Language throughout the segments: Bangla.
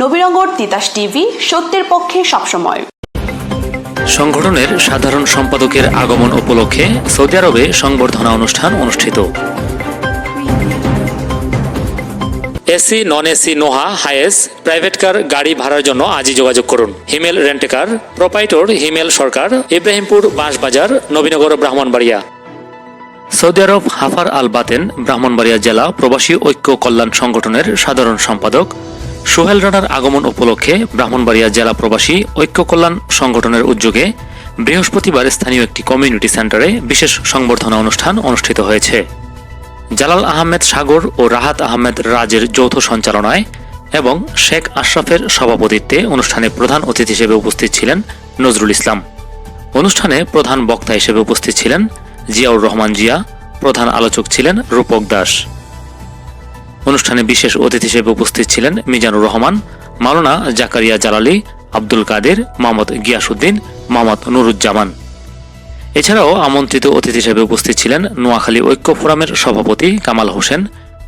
নবীনগর তিতাস টিভি, সত্যের পক্ষে সবসময়। সংগঠনের সাধারণ সম্পাদকের আগমন উপলক্ষে সৌদি আরবে সংবর্ধনা অনুষ্ঠান অনুষ্ঠিত। AC non AC Noah Hiace private car, গাড়ি ভাড়ার জন্য আজই যোগাযোগ করুন। Himel rent a car, proprietor Himel Sarkar, Ibrahimpur Banshbazar, Nabinagar Brahmanbaria. Saudi Arab Hafar Al Batin Brahmanbaria জেলা প্রবাসী ঐক্য কল্যাণ সংগঠনের সাধারণ সম্পাদক সোহেল রানার আগমন উপলক্ষে ব্রাহ্মণবাড়িয়া জেলা প্রবাসী ঐক্য কল্যাণ সংগঠনের উদ্যোগে বৃহস্পতিবার স্থানীয় একটি কমিউনিটি সেন্টারে বিশেষ সংবর্ধনা অনুষ্ঠান অনুষ্ঠিত হয়েছে। জালাল আহমেদ সাগর ও রাহাত আহমেদ রাজের যৌথ সঞ্চালনায় এবং শেখ আশরাফের সভাপতিত্বে অনুষ্ঠানে প্রধান অতিথি হিসেবে উপস্থিত ছিলেন নজরুল ইসলাম। অনুষ্ঠানে প্রধান বক্তা হিসেবে উপস্থিত ছিলেন জিয়াউর রহমান জিয়া, প্রধান আলোচক ছিলেন রূপক দাস। অনুষ্ঠানে বিশেষ অতিথি হিসেবে উপস্থিত ছিলেন মিজানুর রহমান, মাওলানা জাকারিয়া জালালি, আব্দুল কাদের, মোহাম্মদ গিয়াসুদ্দিন মোহাম্মদ নুরুজ্জামান। এছাড়াও আমন্ত্রিত অতিথি হিসেবে উপস্থিত ছিলেন নোয়াখালী ঐক্য ফোরামের সভাপতি কামাল হোসেন,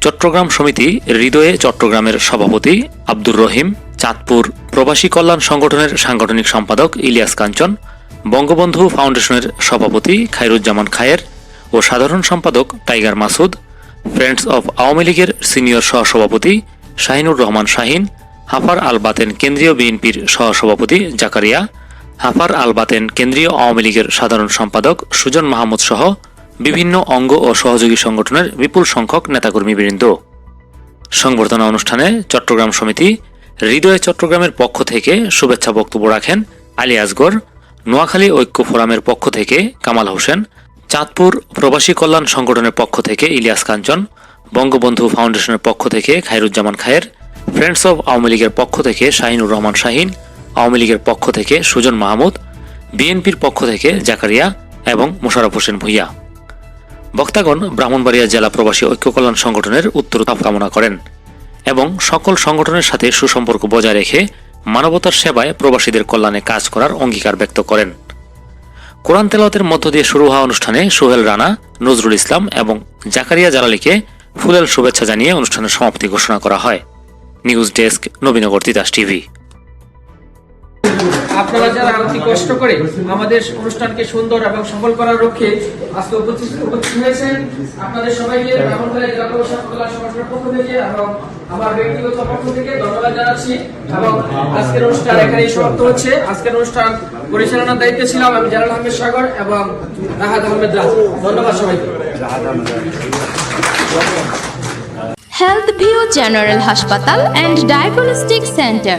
চট্টগ্রাম সমিতি হৃদয়ে চট্টগ্রামের সভাপতি আব্দুর রহিম, চাঁদপুর প্রবাসী কল্যাণ সংগঠনের সাংগঠনিক সম্পাদক ইলিয়াস কাঞ্চন, বঙ্গবন্ধু ফাউন্ডেশনের সভাপতি খায়রুজ্জামান খায়ের ও সাধারণ সম্পাদক tiger Masud friends of Awami লীগের সিনিয়র সহসভাপতি শাহিনুর রহমান শাহিন, হাফার আল বাতেন কেন্দ্রীয় বিএনপির সহসভাপতি জাকারিয়া, হাফার আল বাতেন কেন্দ্রীয় আওয়ামী লীগের সাধারণ সম্পাদক সুজন মাহমুদ সহ বিভিন্ন অঙ্গ ও সহযোগী সংগঠনের বিপুল সংখ্যক নেতাকর্মীবৃন্দ। সংবর্ধনা অনুষ্ঠানে চট্টগ্রাম সমিতি হৃদয় চট্টগ্রামের পক্ষ থেকে শুভেচ্ছা বক্তব্য রাখেন আলী আসগর, নোয়াখালী ঐক্য ফোরামের পক্ষ থেকে কামাল হোসেন চাঁদপুর প্রবাসী কল্যাণ সংগঠনের পক্ষ থেকে ইলিয়াস কাঞ্চন, বঙ্গবন্ধু ফাউন্ডেশনের পক্ষ থেকে খায়রুজ্জামান খায়ের, ফ্রেন্ডস অব আওয়ামী লীগের পক্ষ থেকে শাহিনুর রহমান শাহিন, আওয়ামী লীগের পক্ষ থেকে সুজন মাহমুদ, বিএনপির পক্ষ থেকে জাকারিয়া এবং মোশারফ হোসেন ভুইয়া। বক্তাগণ ব্রাহ্মণবাড়িয়া জেলা প্রবাসী ঐক্য কল্যাণ সংগঠনের উত্তর কামনা করেন এবং সকল সংগঠনের সাথে সুসম্পর্ক বজায় রেখে মানবতার সেবায় প্রবাসীদের কল্যাণে কাজ করার অঙ্গীকার ব্যক্ত করেন। কোরআন তেলাওয়াতের মধ্য দিয়ে শুরু হওয়া অনুষ্ঠানে সোহেল রানা, নজরুল ইসলাম এবং জাকারিয়া জালালিকে ফুলেল শুভেচ্ছা জানিয়ে অনুষ্ঠানের সমাপ্তি ঘোষণা করা হয়। News desk Nabinagar Titas TV. আপনারা যারা অতি কষ্ট করে আমাদের অনুষ্ঠানকে সুন্দর এবং সফল করার লক্ষ্যে আজকে উপস্থিত উপস্থিত হয়েছেন, আপনাদের সবাইকে ব্রাহ্মণবাড়িয়া জেলা প্রশাসন কল্যাণ সংগঠনের পক্ষ থেকে এবং আমার ব্যক্তিগত পক্ষ থেকে ধন্যবাদ জানাচ্ছি এবং আজকের অনুষ্ঠান এখানেই সমাপ্ত হচ্ছে। আজকের অনুষ্ঠান পরিচালনার দায়িত্বে ছিলাম আমি জালাল আহমেদ সাগর এবং রাহাত আহমেদ রাজ। ধন্যবাদ সবাইকে। হেলথ ভিউ জেনারেল হাসপাতাল অ্যান্ড ডায়াগনস্টিক সেন্টার